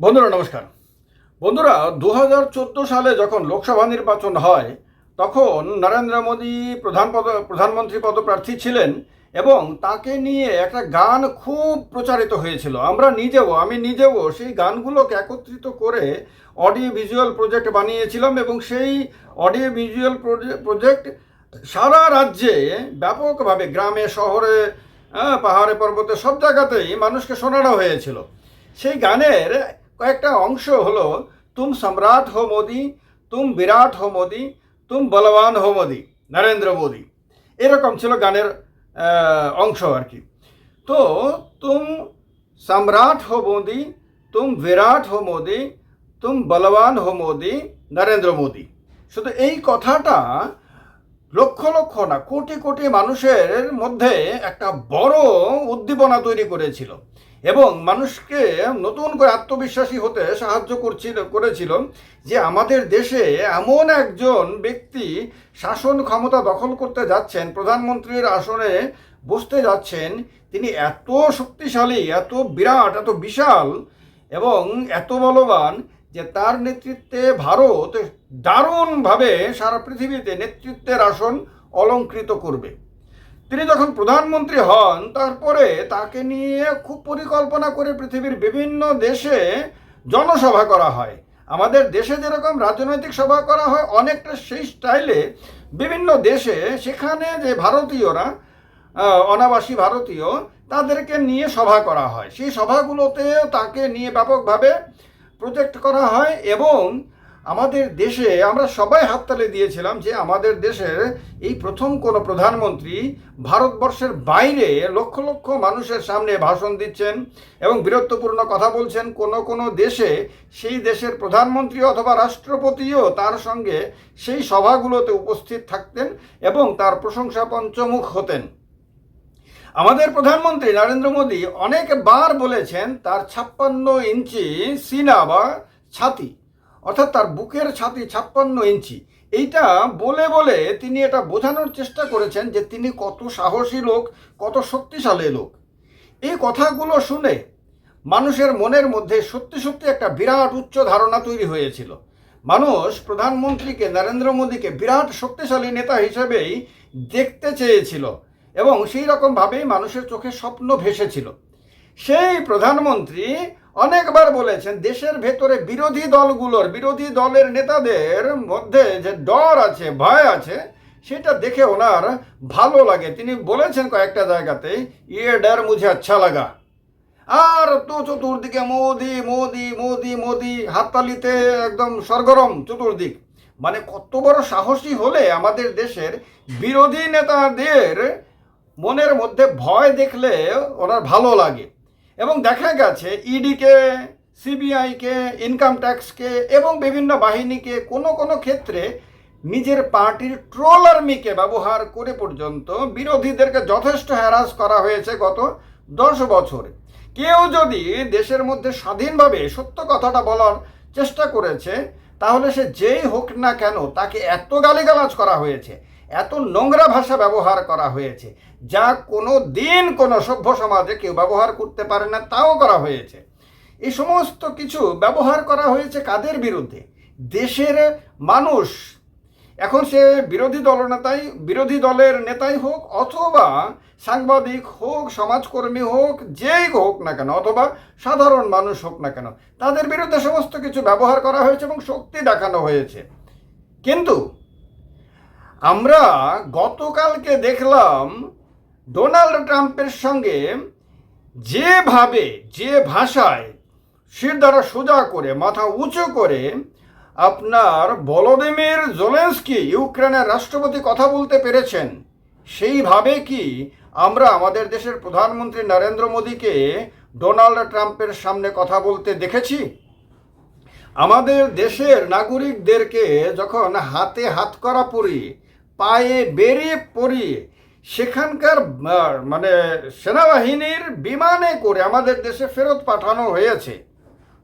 বন্ধুরা, নমস্কার। বন্ধুরা দু হাজার চোদ্দ সালে যখন লোকসভা নির্বাচন হয়, তখন নরেন্দ্র মোদী প্রধান পদ, প্রধানমন্ত্রী পদপ্রার্থী ছিলেন এবং তাকে নিয়ে একটা গান খুব প্রচারিত হয়েছিল। আমরা নিজেও, আমি নিজেও সেই গানগুলোকে একত্রিত করে অডিও ভিজুয়াল প্রজেক্ট বানিয়েছিলাম এবং সেই অডিও ভিজুয়াল প্রজেক্ট সারা রাজ্যে ব্যাপকভাবে, গ্রামে, শহরে পাহাড়ে, পর্বতে, সব জায়গাতেই মানুষকে শোনানো হয়েছিল। সেই গানের কয়েকটা অংশ হলো, তুম সম্রাট হো মোদি, তুম বিরাট হো মোদি, তুম বলবান হো মোদি, নরেন্দ্র মোদি। এরকম ছিল গানের অংশ আর কি। তো তুম সম্রাট হো মোদি, তুম বিরাট হো মোদি, তুম বলবান হো মোদি, নরেন্দ্র মোদি। শুধু এই কথাটা লক্ষ লক্ষ না, কোটি কোটি মানুষের মধ্যে একটা বড় উদ্দীপনা তৈরি করেছিল। এবং মানুষকে নতুন করে আত্মবিশ্বাসী হতে সাহায্য করছিল, করেছিল যে আমাদের দেশে এমন একজন ব্যক্তি শাসন ক্ষমতা দখল করতে যাচ্ছেন, প্রধানমন্ত্রীর আসনে বসতে যাচ্ছেন, তিনি এত শক্তিশালী, এত বিরাট, এত বিশাল এবং এত বলবান যে তার নেতৃত্বে ভারত দারুণভাবে সারা পৃথিবীতে নেতৃত্বের আসন অলঙ্কৃত করবে। তিনি যখন প্রধানমন্ত্রী হন, তারপরে তাকে নিয়ে খুব পরিকল্পনা করে পৃথিবীর বিভিন্ন দেশে জনসভা করা হয়। আমাদের দেশে যেরকম রাজনৈতিক সভা করা হয়, অনেকটা সেই স্টাইলে বিভিন্ন দেশে সেখানে যে ভারতীয়রা অনাবাসী ভারতীয়, তাদেরকে নিয়ে সভা করা হয়। সেই সভাগুলোতে তাকে নিয়ে ব্যাপকভাবে প্রজেক্ট করা হয় এবং আমাদের দেশে আমরা সবাই হাততালি দিয়েছিলাম যে আমাদের দেশের এই প্রথম কোনো প্রধানমন্ত্রী ভারতবর্ষের বাইরে লক্ষ লক্ষ মানুষের সামনে ভাষণ দিচ্ছেন এবং বীরত্বপূর্ণ কথা বলছেন। কোনো কোনো দেশে সেই দেশের প্রধানমন্ত্রী অথবা রাষ্ট্রপতিও তার সঙ্গে সেই সভাগুলোতে উপস্থিত থাকতেন এবং তার প্রশংসা পঞ্চমুখ হতেন। আমাদের প্রধানমন্ত্রী নরেন্দ্র মোদী অনেকবার বলেছেন, তার ছাপ্পান্ন ইঞ্চি সিনা বা ছাতি অর্থাৎ তার বুকের ছাতি ছাপ্পান্ন ইঞ্চি। এইটা বলে বলে তিনি এটা বোঝানোর চেষ্টা করেছেন যে তিনি কত সাহসী লোক, কত শক্তিশালী লোক। এই কথাগুলো শুনে মানুষের মনের মধ্যে সত্যি সত্যি একটা বিরাট উচ্চ ধারণা তৈরি হয়েছিল। মানুষ প্রধানমন্ত্রীকে নরেন্দ্র মোদীকে বিরাট শক্তিশালী নেতা হিসেবেই দেখতে চেয়েছিল এবং সেই রকমভাবেই মানুষের চোখে স্বপ্ন ভেসেছিল। সেই প্রধানমন্ত্রী অনেকবার বলেছেন, দেশের ভেতরে বিরোধী দলগুলোর, বিরোধী দলের নেতাদের মধ্যে যে ডর আছে, ভয় আছে, সেটা দেখে ওনার ভালো লাগে। তিনি বলেছেন কয়েকটা জায়গাতে ইয়ে ডর মুঝে আচ্ছা লাগা। আর তো চতুর্দিকে মোদি মোদি মোদি মোদি, হাততালিতে একদম সরগরম চতুর্দিক। মানে কত বড় সাহসী হলে আমাদের দেশের বিরোধী নেতাদের মনের মধ্যে ভয় দেখলে ওনার ভালো লাগে। এবং দেখা গেছে ইডিকে সিবিআইকে ইনকাম ট্যাক্সকে এবং বিভিন্ন বাহিনীকে কোনো কোনো ক্ষেত্রে নিজের পার্টির ট্রোল আর্মিকে ব্যবহার করে পর্যন্ত বিরোধীদেরকে যথেষ্ট হ্যারাস করা হয়েছে গত দশ বছরে। কেউ যদি দেশের মধ্যে স্বাধীনভাবে সত্য কথাটা বলার চেষ্টা করেছে, তাহলে সে যেই হোক না কেন তাকে এত গালিগালাজ করা হয়েছে। এত নোংরা ভাষা ব্যবহার করা হয়েছে, যা কোনো দিন কোনো সভ্য সমাজে কেউ ব্যবহার করতে পারে না, তাও করা হয়েছে। এই সমস্ত কিছু ব্যবহার করা হয়েছে কাদের বিরুদ্ধে? দেশের মানুষ। এখন সে বিরোধী দলনেতাই বিরোধী দলের নেতাই হোক অথবা সাংবাদিক হোক, সমাজকর্মী হোক, যেই হোক না কেন, অথবা সাধারণ মানুষ হোক না কেন, তাদের বিরুদ্ধে সমস্ত কিছু ব্যবহার করা হয়েছে এবং শক্তি দেখানো হয়েছে। কিন্তু আমরা গতকালকে দেখলাম ডোনাল্ড ট্রাম্পের সঙ্গে যেভাবে, যে ভাষায় শির দ্বারা সোজা করে, মাথা উঁচু করে আপনার বলদিমির জোলেন্সকি ইউক্রেনের রাষ্ট্রপতি কথা বলতে পেরেছেন, সেইভাবে কি আমরা আমাদের দেশের প্রধানমন্ত্রী নরেন্দ্র মোদীকে ডোনাল্ড ট্রাম্পের সামনে কথা বলতে দেখেছি? আমাদের দেশের নাগরিকদেরকে যখন হাতে হাত করা পরিয়ে পায়ে বেরিয়ে পরিয়ে সেখানকার মানে সেনাবাহিনীর বিমানে করে আমাদের দেশে ফেরত পাঠানো হয়েছে।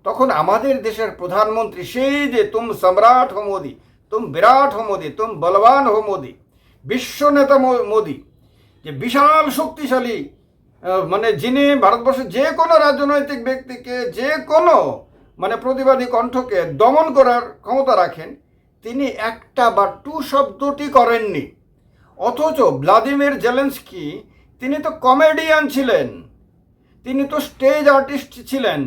তখন আমাদের দেশের প্রধানমন্ত্রী, সেই যে তুম সম্রাট হো মোদি, তুম বিরাট হো মোদি, তুম বলবান হো মোদি, বিশ্ব নেতা মোদি, যে বিশাল শক্তিশালী মানে যিনি ভারতবর্ষের যে কোনো রাজনৈতিক ব্যক্তিকে, যে কোনো মানে প্রতিবাদী কণ্ঠকে দমন করার ক্ষমতা রাখেন তিনি একটা বা টু শব্দটি করেননি। অথচ ভ্লাদিমির জেলেন্সকি, তিনি তো কমেডিয়ান ছিলেন। তিনি তো স্টেজ আর্টিস্ট ছিলেন।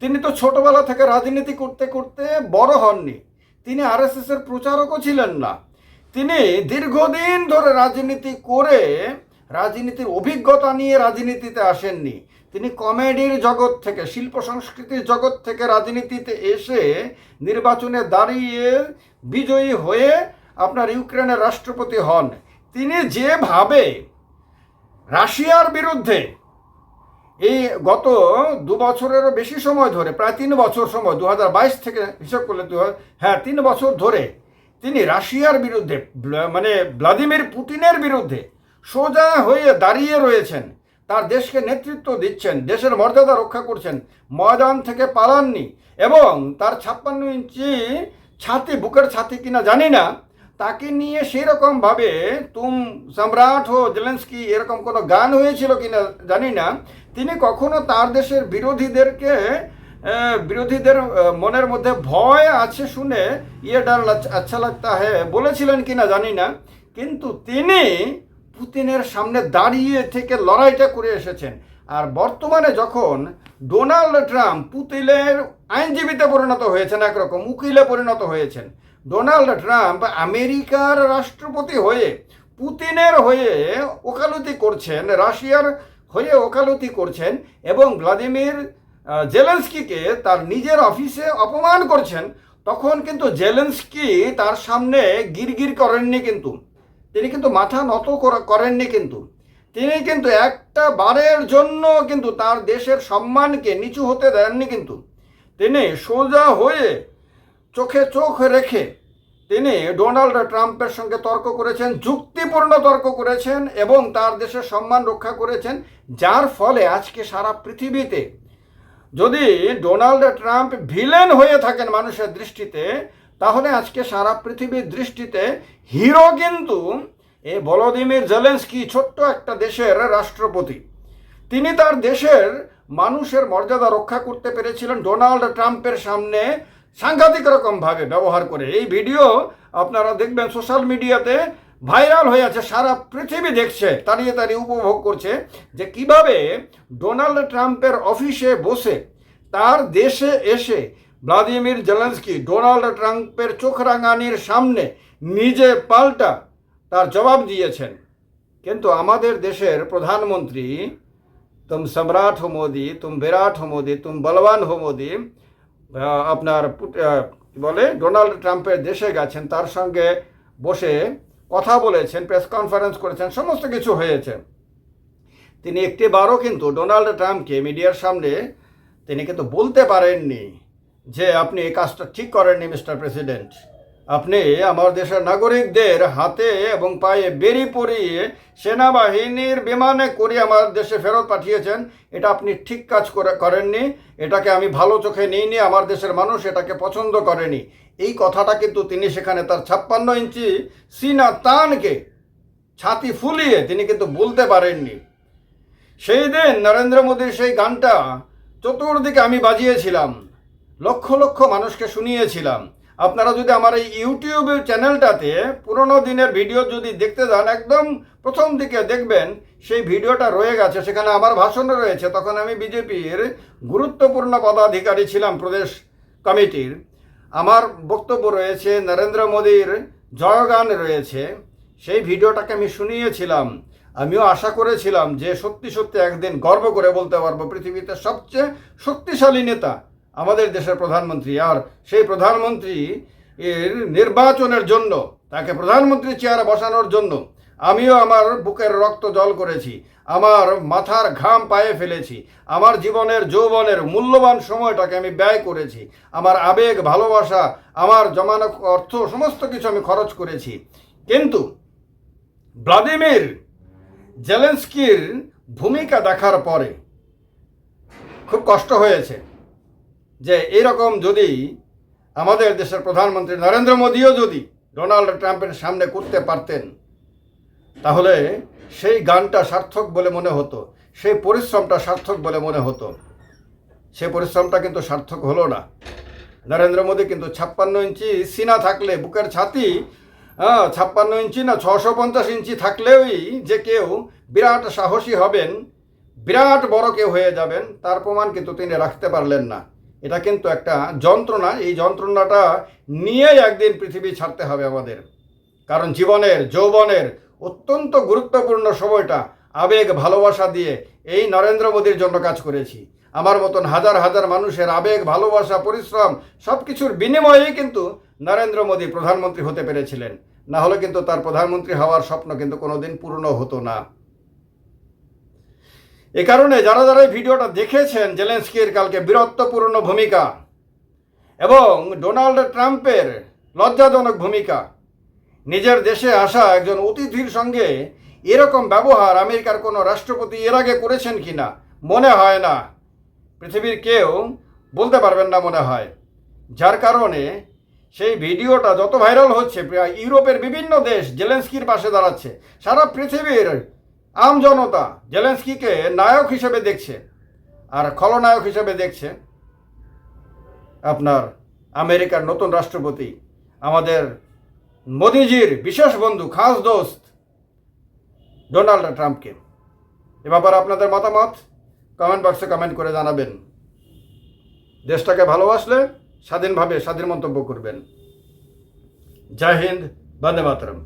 তিনি তো ছোটবেলা থেকে রাজনীতি করতে করতে বড় হননি। তিনি আরএসএসের প্রচারকও ছিলেন না। তিনি দীর্ঘদিন ধরে রাজনীতি করে রাজনীতির অভিজ্ঞতা নিয়ে রাজনীতিতে আসেননি। তিনি কমেডির জগৎ থেকে, শিল্প সংস্কৃতির জগৎ থেকে রাজনীতিতে এসে নির্বাচনে দাঁড়িয়ে বিজয়ী হয়ে আপনার ইউক্রেনের রাষ্ট্রপতি হন। তিনি যেভাবে রাশিয়ার বিরুদ্ধে এই গত দু বছরেরও বেশি সময় ধরে, প্রায় তিন বছর সময় দু হাজার বাইশ থেকে হিসাব করলে দু হাজার হ্যাঁ তিন বছর ধরে তিনি রাশিয়ার বিরুদ্ধে মানে ভ্লাদিমির পুতিনের বিরুদ্ধে সোজা হয়ে দাঁড়িয়ে রয়েছেন। তার দেশকে নেতৃত্ব দিচ্ছেন, দেশের মর্যাদা রক্ষা করছেন। ময়দান থেকে পালাননি এবং তার ছাপ্পান্ন ইঞ্চি ছাতি, বুকের ছাতি কিনা জানি না। তাকে নিয়ে সেই রকমভাবে তুম সম্রাট হো জেলেন্সকি এরকম কোনো গান হয়েছিল কিনা জানি না। তিনি কখনো তার দেশের বিরোধীদেরকে বিরোধীদের মনের মধ্যে ভয় আছে শুনে ইয়ে ডার লাচ- আচ্ছা লাগতা হ্যাঁ বলেছিলেন কিনা জানি না। কিন্তু তিনি পুতিনের সামনে দাঁড়িয়ে থেকে লড়াইটা করে এসেছেন। আর বর্তমানে যখন ডোনাল্ড ট্রাম্প পুতিনের আইনজীবীতে পরিণত হয়েছেন, একরকম উকিলে পরিণত হয়েছেন, ডোনাল্ড ট্রাম্প আমেরিকার রাষ্ট্রপতি হয়ে পুতিনের হয়ে ওকালতি করছেন, রাশিয়ার হয়ে ওকালতি করছেন এবং ভ্লাদিমির জেলেন্সকিকে তার নিজের অফিসে অপমান করছেন, তখন কিন্তু জেলেন্সকি তার সামনে গিরগির করেননি কিন্তু। তিনি কিন্তু মাথা নত করেননি কিন্তু। তিনি কিন্তু একটা বারের জন্য কিন্তু তার দেশের সম্মানকে নিচু হতে দেননি কিন্তু। তিনি সোজা হয়ে চোখে চোখ রেখে তিনি ডোনাল্ড ট্রাম্পের সঙ্গে তর্ক করেছেন, যুক্তিপূর্ণ তর্ক করেছেন এবং তার দেশের সম্মান রক্ষা করেছেন, যার ফলে আজকে সারা পৃথিবীতে যদি ডোনাল্ড ট্রাম্প ভিলেন হয়ে থাকেন মানুষের দৃষ্টিতে তাহলে আজকে সারা পৃথিবীর দৃষ্টিতে হিরো কিন্তু এ ভলোদিমির জেলেন্সকি ছোট্ট একটা দেশের রাষ্ট্রপতি। তিনি তার দেশের মানুষের মর্যাদা রক্ষা করতে পেরেছিলেন ডোনাল্ড ট্রাম্পের সামনে সাংঘাতিক রকমভাবে ব্যবহার করে। এই ভিডিও আপনারা দেখবেন সোশ্যাল মিডিয়াতে ভাইরাল হয়ে আছে, সারা পৃথিবী দেখছে, তাড়িয়ে দাঁড়িয়ে উপভোগ করছে যে কীভাবে ডোনাল্ড ট্রাম্পের অফিসে বসে তার দেশে এসে ভ্লাদিমির জেলেন্সকি ডোনাল্ড ট্রাম্পের চোখ রাঙানির সামনে নিজে পাল্টা তার জবাব দিয়েছেন। কিন্তু আমাদের দেশের প্রধানমন্ত্রী, তুম সম্রাট হো মোদি, তুম বিরাট হো মোদি, তুম বলবান হো মোদি আপনার বলে, ডোনাল্ড ট্রাম্পের দেশে গেছেন, তার সঙ্গে বসে কথা বলেছেন, প্রেস কনফারেন্স করেছেন, সমস্ত কিছু হয়েছে। তিনি একটি বারও কিন্তু ডোনাল্ড ট্রাম্পকে মিডিয়ার সামনে তিনি কিন্তু বলতে পারেননি। যে আপনি এই কাজটা ঠিক করেননি, মিস্টার প্রেসিডেন্ট। আপনি আমার দেশের নাগরিকদের হাতে এবং পায়ে বেরি পরিয়ে সেনাবাহিনীর বিমানে করে আমার দেশে ফেরত পাঠিয়েছেন, এটা আপনি ঠিক কাজ করে করেননি, এটাকে আমি ভালো চোখে নিইনি, আমার দেশের মানুষ এটাকে পছন্দ করেনি। এই কথাটা কিন্তু তিনি সেখানে তার ছাপ্পান্ন ইঞ্চি সিনা তানকে ছাতি ফুলিয়ে তিনি কিন্তু বলতে পারেননি। সেই দিন নরেন্দ্র মোদীর সেই গানটা চতুর্দিকে আমি বাজিয়েছিলাম। লক্ষ লক্ষ মানুষকে শুনিয়েছিলাম। আপনারা যদি আমার এই ইউটিউব চ্যানেলটাতে পুরোনো দিনের ভিডিও যদি দেখতে যান, একদম প্রথম দিকে দেখবেন, সেই ভিডিওটা রয়ে গেছে। সেখানে আমার ভাষণও রয়েছে। তখন আমি বিজেপির গুরুত্বপূর্ণ পদাধিকারী ছিলাম, প্রদেশ কমিটির। আমার বক্তব্য রয়েছে, নরেন্দ্র মোদীর জয়গান রয়েছে। সেই ভিডিওটাকে আমি শুনিয়েছিলাম। আমিও আশা করেছিলাম যে সত্যি সত্যি একদিন গর্ব করে বলতে পারব, পৃথিবীতে সবচেয়ে শক্তিশালী নেতা আমাদের দেশের প্রধানমন্ত্রী আর সেই প্রধানমন্ত্রী এর নির্বাচনের জন্য, তাকে প্রধানমন্ত্রী চেয়ারে বসানোর জন্য আমিও আমার বুকের রক্ত জল করেছি, আমার মাথার ঘাম পায়ে ফেলেছি, আমার জীবনের যৌবনের মূল্যবান সময়টাকে আমি ব্যয় করেছি, আমার আবেগ, ভালোবাসা, আমার জমানো অর্থ, সমস্ত কিছু আমি খরচ করেছি। কিন্তু ভ্লাদিমির জেলেন্সকির ভূমিকা দেখার পরে খুব কষ্ট হয়েছে। যে এরকম যদি আমাদের দেশের প্রধানমন্ত্রী নরেন্দ্র মোদীও যদি ডোনাল্ড ট্রাম্পের সামনে করতে পারতেন, তাহলে সেই গানটা সার্থক বলে মনে হতো, সেই পরিশ্রমটা সার্থক বলে মনে হতো। সে পরিশ্রমটা কিন্তু সার্থক হলো না। নরেন্দ্র মোদী কিন্তু ছাপ্পান্ন ইঞ্চি সিনা থাকলে বুকের ছাতি হ্যাঁ ছাপ্পান্ন ইঞ্চি না ছশো পঞ্চাশ ইঞ্চি থাকলেওই যে কেউ বিরাট সাহসী হবেন, বিরাট বড় কেউ হয়ে যাবেন, তার প্রমাণ কিন্তু তিনি রাখতে পারলেন না। এটা কিন্তু একটা যন্ত্রণা। এই যন্ত্রণাটা নিয়েই একদিন পৃথিবী ছাড়তে হবে আমাদের। কারণ জীবনের, যৌবনের অত্যন্ত গুরুত্বপূর্ণ সময়টা আবেগ, ভালোবাসা দিয়ে এই নরেন্দ্র মোদীর জন্য কাজ করেছি। আমার মতন হাজার হাজার মানুষের আবেগ, ভালোবাসা, পরিশ্রম সব কিছুর বিনিময়েই কিন্তু নরেন্দ্র মোদী প্রধানমন্ত্রী হতে পেরেছিলেন। না হলে কিন্তু তার প্রধানমন্ত্রী হওয়ার স্বপ্ন কিন্তু কোনোদিন পূর্ণ হতো না। এ কারণে যারা যারা এই ভিডিওটা দেখেছেন, জেলেন্সকির কালকে বীরত্বপূর্ণ ভূমিকা এবং ডোনাল্ড ট্রাম্পের লজ্জাজনক ভূমিকা, নিজের দেশে আসা একজন অতিথির সঙ্গে এরকম ব্যবহার আমেরিকার কোনো রাষ্ট্রপতি এর আগে করেছেন কি না মনে হয় না। পৃথিবীর কেউ বলতে পারবেন না মনে হয়। যার কারণে সেই ভিডিওটা যত ভাইরাল হচ্ছে ইউরোপের বিভিন্ন দেশ জেলেন্সকির পাশে দাঁড়াচ্ছে। সারা পৃথিবীর আম জনতা জেলেন্সকিকে নায়ক হিসেবে দেখছে আর খলনায়ক হিসেবে দেখছে আপনার আমেরিকার নতুন রাষ্ট্রপতি, আমাদের মোদিজির বিশেষ বন্ধু, খাস দোস্ত ডোনাল্ড ট্রাম্পকে। এ ব্যাপারে আপনাদের মতামত কমেন্ট বক্সে কমেন্ট করে জানাবেন। দেশটাকে ভালোবাসলে স্বাধীনভাবে স্বাধীন মন্তব্য করবেন। জয় হিন্দ, বন্দে মাতরম।